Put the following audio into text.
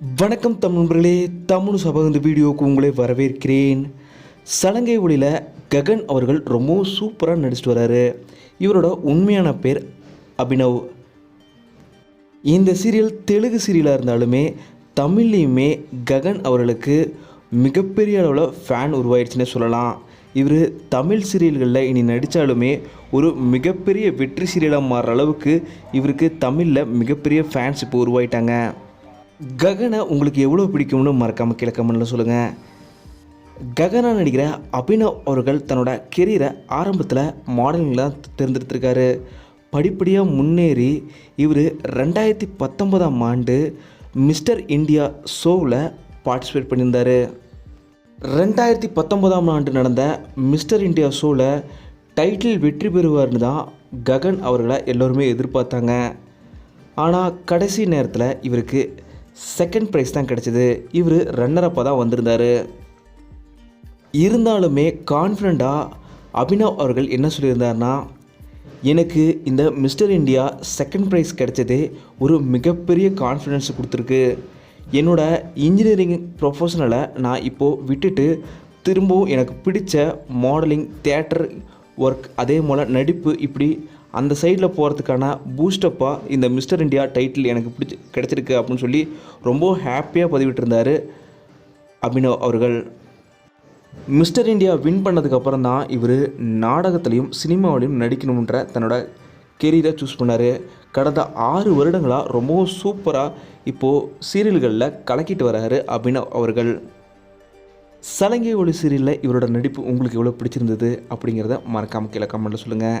வணக்கம் தமிழ் நண்பர்களே. தமிழ் சபை இந்த வீடியோவுக்கு உங்களை வரவேற்கிறேன். சலங்கை ஒளியில் ககன் அவர்கள் ரொம்பவும் சூப்பராக நடிச்சிட்டு வராரு. இவரோட உண்மையான பேர் அபினவ். இந்த சீரியல் தெலுங்கு சீரியலாக இருந்தாலுமே தமிழ்லேயுமே ககன் அவர்களுக்கு மிகப்பெரிய அளவில் ஃபேன் உருவாயிடுச்சுன்னே சொல்லலாம். இவர் தமிழ் சீரியல்களில் இனி நடித்தாலுமே ஒரு மிகப்பெரிய வெற்றி சீரியலாக மாறுற அளவுக்கு இவருக்கு தமிழில் மிகப்பெரிய ஃபேன்ஸ் இப்போ உருவாயிட்டாங்க. ககனை உங்களுக்கு எவ்வளோ பிடிக்கும்னு மறக்காமல் கீழே கமெண்ட்டில் சொல்லுங்கள் ககனா நடிக்கிற அபினவ் அவர்கள் தன்னோட கெரியரை ஆரம்பத்தில் மாடலிங்கில் தான் தேர்ந்தெடுத்திருக்காரு. படிப்படியாக முன்னேறி இவர் ரெண்டாயிரத்தி பத்தொன்பதாம் ஆண்டு மிஸ்டர் இந்தியா ஷோவில் பார்ட்டிசிபேட் பண்ணியிருந்தார். ரெண்டாயிரத்தி பத்தொன்பதாம் ஆண்டு நடந்த மிஸ்டர் இந்தியா ஷோவில் டைட்டில் வெற்றி பெறுவார்னு தான் ககன் அவர்களை எல்லோருமே எதிர்பார்த்தாங்க. ஆனால் கடைசி நேரத்தில் இவருக்கு செகண்ட் ப்ரைஸ் தான் கிடச்சிது. இவர் ரன்னரப்பாக தான் வந்திருந்தார். இருந்தாலுமே கான்ஃபிடண்ட்டாக அபினவ் அவர்கள் என்ன சொல்லியிருந்தாருன்னா எனக்கு இந்த மிஸ்டர் இந்தியா செகண்ட் ப்ரைஸ் கிடைச்சதே ஒரு மிகப்பெரிய கான்ஃபிடென்ஸ் கொடுத்துருக்கு. என்னோடய இன்ஜினியரிங் ப்ரொஃபஷனலை நான் இப்போது விட்டுட்டு திரும்பவும் எனக்கு பிடித்த மாடலிங் தேட்டர் ஒர்க் அதே போல் நடிப்பு இப்படி அந்த சைடில் போகிறதுக்கான பூஸ்டப்பாக இந்த மிஸ்டர் இந்தியா டைட்டில் எனக்கு பிடிச்சி கிடச்சிருக்கு அப்படின்னு சொல்லி ரொம்ப ஹாப்பியாக பதிவிட்டிருந்தார் அபினவ் அவர்கள். மிஸ்டர் இந்தியா வின் பண்ணதுக்கப்புறம் தான் இவர் நாடகத்துலேயும் சினிமாவிலையும் நடிக்கணுன்ற தன்னோட கெரியரை சூஸ் பண்ணார். கடந்த ஆறு வருடங்களாக ரொம்பவும் சூப்பராக இப்போது சீரியல்களில் கலக்கிட்டு வராரு அபினவ் அவர்கள். சலங்கை ஒளி சீரியலில் இவரோட நடிப்பு உங்களுக்கு எவ்வளோ பிடிச்சிருந்தது அப்படிங்கிறத மறக்காமல் கீழே கமெண்ட்டில் சொல்லுங்கள்